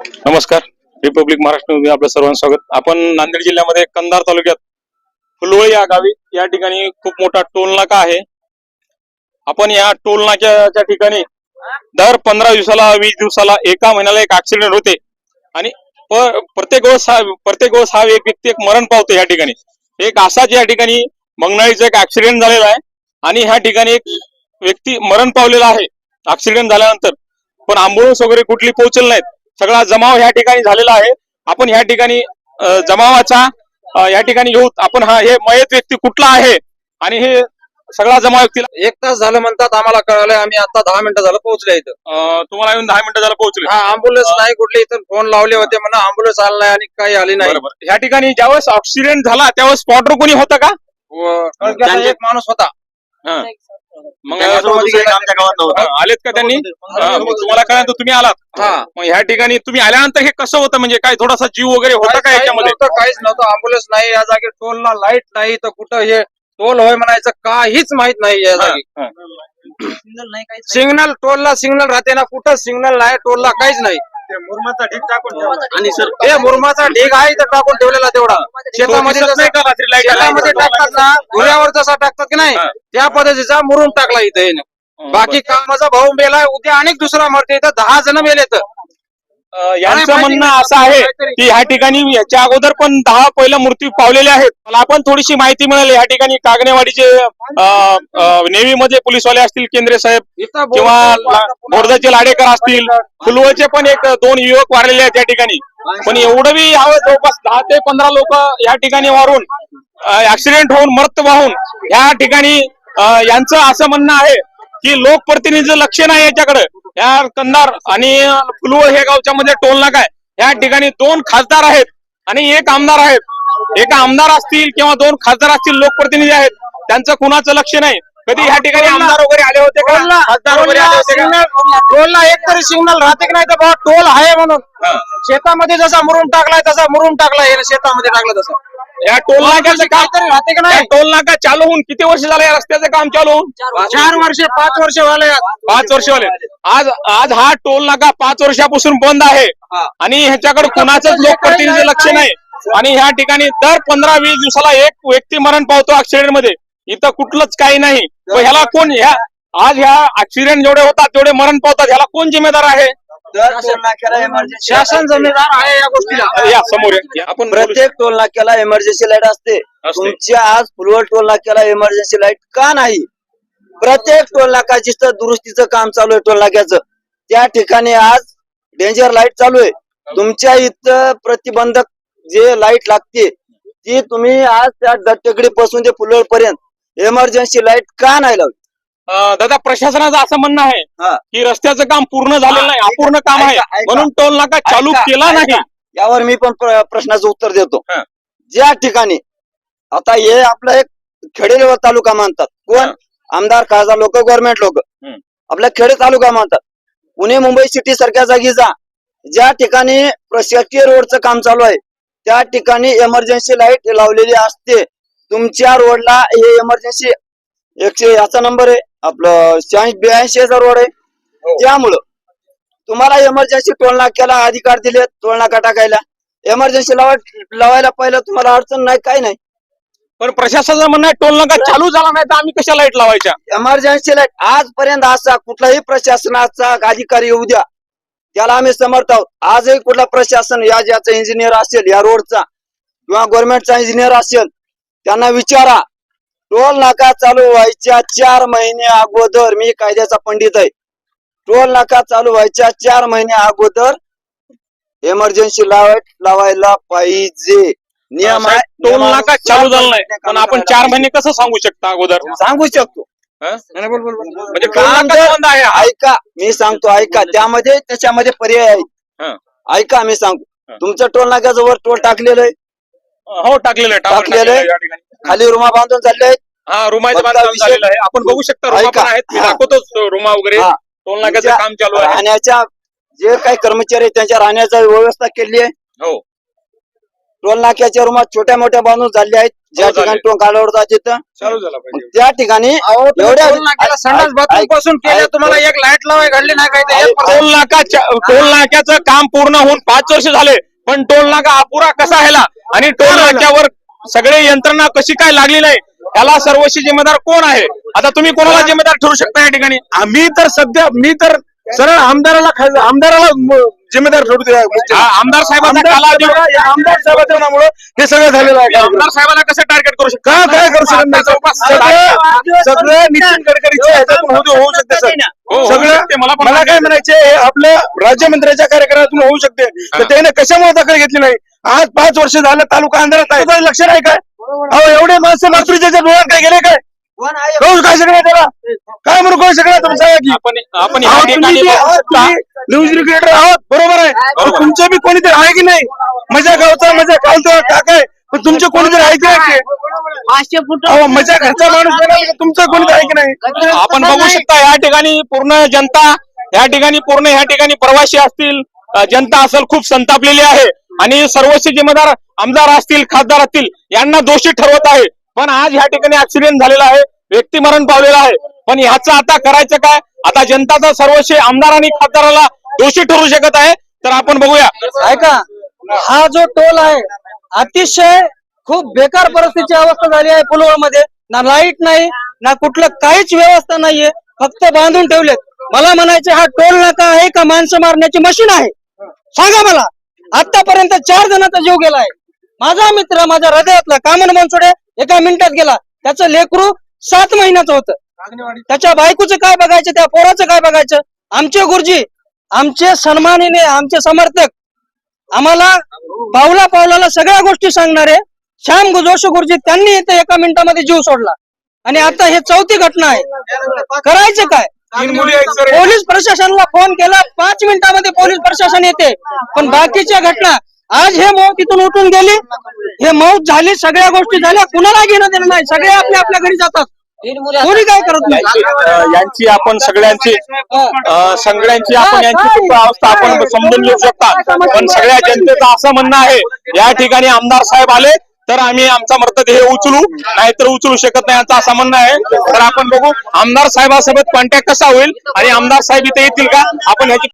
नमस्कार रिपब्लिक महाराष्ट्र आपलं सर्वांचं स्वागत. आपण नांदेड जिल्ह्यामध्ये कंधार तालुक्यात फुलवळी या गावी या ठिकाणी खूप मोठा टोल नाका आहे. आपण या टोल नाक्याच्या ठिकाणी दर पंधरा दिवसाला वीस दिवसाला एका महिन्याला एक ऍक्सिडेंट होते. आणि प्रत्येक वेळेस हा प्रत्येक वेळेस हा एक व्यक्ती एक मरण पावतो या ठिकाणी. एक असाच या ठिकाणी मंगनाळीचा एक ऍक्सिडेंट झालेला आहे. आणि ह्या ठिकाणी एक व्यक्ती मरण पावलेला आहे ऍक्सिडेंट झाल्यानंतर. पण अँब्युलन्स वगैरे कुठली पोहोचल नाहीत. सगळा जमाव ह्या ठिकाणी झालेला आहे. आपण ह्या ठिकाणी जमावाचा या ठिकाणी घेऊ आपण हा हे मयत व्यक्ती कुठला आहे? आणि हे सगळा जमाव व्यक्तीला एक तास झालं म्हणतात आम्हाला कळालंय आम्ही आता दहा मिनिटं झालं पोहोचले इथं. तुम्हाला येऊन दहा मिनिटं झालं पोहोचले हा अँब्युलन्स नाही कुठले इथं फोन लावले होते म्हणा अँब्युलन्स आला नाही आणि काही आली नाही. बरोबर. ह्या ठिकाणी ज्यावेळेस ऍक्सिडेंट झाला त्यावेळेस स्पॉटर कोणी होतं का? त्यांचा एक माणूस होता. हा. मग त्या गेला. हा, आलेत का त्यांनी? हा, मग तुम्हाला काय तुम्ही आलात? हा. मग ह्या ठिकाणी तुम्ही आल्यानंतर हे कसं होतं? म्हणजे काय थोडासा जीव वगैरे होता का काहीच याच्यामध्ये? नव्हतं, काहीच नव्हतं. अँब्युलन्स नाही या जागी टोलला लाइट नाही तर कुठं हे टोल होय म्हणायचं काहीच माहीत नाही या हा, जागी. हा. सिग्नल टोलला सिग्नल राहते ना कुठं सिग्नल नाही टोलला काहीच नाही. आणि सर हे मुरमाचा ढीग आहे इथं टाकून ठेवलेला तेवढा. शेतामध्ये दिसत जसं- नाही का रात्री लाइट शेतामध्ये टाकतात ना धुळ्यावर जसा टाकतात की नाही हा. त्या पद्धतीचा मुरुम टाकला इथे. बाकी कामाचा भाऊ मेला उद्या अनेक दुसरा मरते इथं दहा जण मेले तर अ, यांचं म्हणणं असं आहे की ह्या ठिकाणी याच्या अगोदर पण दहा पहिल्या मूर्ती पावलेल्या आहेत. मला पण थोडीशी माहिती मिळाली ह्या ठिकाणी कागणेवाडीचे नेव्हीमध्ये पोलीसवाले असतील केंद्रे साहेब किंवा बोर्दाचे लाडेकर असतील फुलवळचे पण एक दोन युवक वारलेले आहेत या ठिकाणी. पण एवढं बी यावं जवळपास दहा ते पंधरा लोक या ठिकाणी वारून ऍक्सिडेंट होऊन मृत वाहून या ठिकाणी यांचं असं म्हणणं आहे की लोकप्रतिनिधीचं लक्ष नाही याच्याकडे. या कंधार आणि फुलवळ हे गावच्या मध्ये टोल नाका आहे. या ठिकाणी दोन खासदार आहेत आणि एक आमदार आहेत. एक आमदार असतील किंवा दोन खासदार असतील लोकप्रतिनिधी आहेत. त्यांचं कुणाचं लक्ष नाही. कधी ह्या ठिकाणी आमदार वगैरे आले होते का? खासदार वगैरे आले होते का? सिग्नल टोलला एक तरी सिग्नल राहते की नाही तर बाबा टोल आहे म्हणून. शेतामध्ये जसा मुरुम टाकलाय तसा मुरुम टाकलाय हे शेतामध्ये टाकलं तसं. या टोल नाक्याचं काम राहते की नाही? टोल नाका चालू होऊन किती वर्ष झालं या रस्त्याचं काम चालू होऊन? चार वर्ष. पाच वर्ष झाले पाच वर्ष झाले. आज आज हा टोल नाका पाच वर्षापासून बंद आहे. हा. आणि ह्याच्याकडे कुणाचंच लोकप्रतिनिधी लक्ष नाही. आणि ह्या ठिकाणी दर पंधरा वीस दिवसाला एक व्यक्ती मरण पावतो ऍक्सिडेंटमध्ये. इथं कुठलंच काही नाही. ह्याला कोण ह्या आज ह्या ऍक्सिडेंट जेवढे होतात तेवढे मरण पावतात. ह्याला कोण जिम्मेदार आहे? शासन जमीनदार आहे या गोष्टीला. या समोर या. आपण बोलू प्रत्येक टोल नाक्याला इमर्जन्सी लाइट असते. असते. तुमच्या आज फुलवड टोल नाक्याला इमर्जन्सी लाइट का नाही? प्रत्येक टोल नाका जिथं दुरुस्तीचं काम चालू आहे टोल नाक्याचं त्या ठिकाणी आज डेंजर लाइट चालू आहे. तुमच्या इथं प्रतिबंधक जे लाइट लागते ती तुम्ही आज त्या दत्तगडी पासून ते फुलवड पर्यंत इमर्जन्सी लाइट का नाही लावली? दादा प्रशासनाचं असं म्हणणं आहे हा. की रस्त्याचं काम पूर्ण झालेलं नाही अपूर्ण काम आहे. म्हणून टोल नाका चालू केला. नाही यावर मी पण प्र- प्रश्नाचं उत्तर देतो. ज्या ठिकाणी आता हे आपलं एक खेडे तालुका मानतात कोण. आमदार खासदार लोक गव्हर्नमेंट लोक. आपल्या खेडे तालुका मानतात पुणे मुंबई सिटी सारख्या जागी जा ज्या ठिकाणी प्रशासकीय रोडचं काम चालू आहे त्या ठिकाणी इमर्जन्सी लाइट लावलेली असते तुमच्या रोडला हे इमर्जन्सी एकशे याचा नंबर आहे आपलं शहाऐंशी ब्याऐंशीचा रोड आहे त्यामुळं तुम्हाला इमर्जन्सी टोल नाक्याला अधिकार दिले टोल नाका टाकायला. इमर्जन्सी लावा लावायला पहिलं तुम्हाला अडचण नाही काही नाही. पण प्रशासनाचं म्हणणं आहे टोल नाका चालू झाला नाही तर आम्ही कशा लाइट लावायच्या? इमर्जन्सी लाइट आजपर्यंत असा कुठलाही प्रशासनाचा अधिकारी येऊ द्या. त्याला आम्ही समर्थ आहोत. आजही कुठला प्रशासन या ज्याचा इंजिनियर असेल या रोडचा किंवा गव्हर्नमेंटचा इंजिनियर असेल त्यांना विचारा. टोल नाका चालू व्हायच्या चार महिने अगोदर मी कायद्याचा पंडित आहे टोल नाका चालू व्हायच्या चार महिने अगोदर इमर्जन्सी लाइट लावायला पाहिजे नियम आहे टोल नाका चालू झाला नाही पण आपण चार महिने कसं सांगू शकता अगोदर सांगू शकतो हं? नाही, बोल, बोल, बोल. म्हणजे टोल नाका बंद आहे हा. ऐका मी सांगतो ऐका त्यामध्ये त्याच्यामध्ये पर्याय हं. आहेत ऐका मी सांगतो. तुमच्या टोल नाक्याचं वर टोल टाकलेलं आहे हो टाकलेलं आहे टाकलेलं आहे? खाली रुमा बांधून चालले आहेत हा रुमाचं बांधकाम झालेलं आहे. आपण बघू शकता रुमा ऐका. पण आहेत. मी हा. दाखवतोच रुमा वगैरे. हा. टोल नाक्याचं काम चालू आहे. राहण्याच्या जे काही कर्मचारी आहेत त्यांच्या राहण्याची व्यवस्था केली आहे. हो. टोल नाक्याच्या रुमा छोट्या मोठ्या बांधून झाल्या आहेत. ज्या झाले. ठिकाणी चालू झाला पाहिजे. त्या ठिकाणी एवढ्या टोल नाक्याला संडास बाथरूमपासून केलं तुम्हाला एक लाइट लावाय घडली नाही काय टोल नाका टोल नाक्याचं काम पूर्ण होऊन पाच वर्ष झाले. पण टोल नाका अपुरा कसा आहे आणि टोल नाक्यावर सगळे यंत्रणा कशी काय लागली नाही याला सर्वस्वी जिम्मेदार कोण आहे? आता तुम्ही कोणाला जिम्मेदार ठरू शकता या ठिकाणी? आम्ही तर सध्या मी तर सरळ आमदाराला आमदाराला जिम्मेदार गोष्टीला. आ- आमदार साहेबांचा आमदार साहेबाच्या हे सगळं झालेलं आहे. आमदार साहेबाला कसं टार्गेट करू शकता? का काय करू शकत सगळं नितीन गडकरीच्या ह्याच्यातून होऊ शकते सर हो, सगळं पण मला काय म्हणायचे हे आपल्या राज्यमंत्र्याच्या कार्यक्रमातून होऊ शकते. तर त्याने कशामुळे दखल घेतली नाही? आज पाच वर्ष झालं तालुका अंधारात आहे. तुझं लक्ष नाही काय? अहो एवढे माणसं मातृच्या डोळ्यात काय गेले काय? रोज काय सगळं त्याला? काय म्हणून कोण सगळं. तुम्ही न्यूज रिक्रिएटर आहोत बरोबर आहे. तुमचं बी कोणीतरी आहे की नाही? मजा गावचा मजा खालतो काकाय पण तुमचं कोणीतरी आहे की मजा घरचा माणूस म्हणाला की तुमचं कोणीतरी आहे की नाही? आपण बघू शकता या ठिकाणी पूर्ण जनता या ठिकाणी पूर्ण या ठिकाणी प्रवासी असतील. जनता असेल खूप संतापलेली आहे. आणि सर्वस्वी जिम्मेदार आमदार असतील खासदार असतील यांना दोषी ठरवत आहे. पण आज ह्या ठिकाणी ऍक्सिडेंट झालेला आहे व्यक्ती मरण पावलेला आहे. पण ह्याचं आता करायचं काय? आता जनताचा सर्वस्वी आमदार आणि खासदाराला दोषी ठरू शकत आहे तर आपण बघूया. ऐका हा जो टोल आहे अतिशय खूप बेकार परिस्थितीची अवस्था झाली आहे पुलवामध्ये ना लाइट नाही ना कुठलं काहीच व्यवस्था नाहीये फक्त बांधून ठेवलेत. मला म्हणायचे हा टोल नाका आहे का? माणसं मारण्याची मशीन आहे. सांगा मला. आतापर्यंत चार जणांचा जीव गेलाय. माझा मित्र माझ्या हृदयातला कामन मनसोडे एका मिनिटात गेला. त्याचं लेकरू सात महिन्याचं होतं. त्याच्या बायकोचं काय बघायचं त्या पोराचं काय बघायचं? आमचे गुरुजी आमचे सन्मानीने आमचे समर्थक आम्हाला पावला पावलाला सगळ्या गोष्टी सांगणारे श्याम जोश गुरुजी त्यांनी इथे एका मिनिटामध्ये जीव सोडला. आणि आता हे चौथी घटना आहे. करायचं काय? तीन मुली आहेत सर. पोलीस प्रशासनाला फोन केला. पाच मिनिटामध्ये पोलीस प्रशासन येते. पण बाकीच्या घटना आज हे मौत इथून उठून गेली. हे मौत झाली सगळ्या गोष्टी झाल्या. कुणाला घेणं देणं नाही. सगळे आपल्या आपल्या घरी जातात. कोणी काय करत नाही. यांची आपण सगळ्यांची सगळ्यांची आपण यांची अवस्था आपण समजून घेऊ शकता. पण सगळ्या जनतेचं असं म्हणणं आहे या ठिकाणी आमदार साहेब आले. तर आम्ही आमचा मृतदेह उचलू नाहीतर उचलू शकत नाही यांचं असं म्हणणं आहे. तर आपण बघू आमदार साहेबासोबत कॉन्टॅक्ट कसा होईल आणि आमदार साहेब इथे येतील का? आपण ह्याची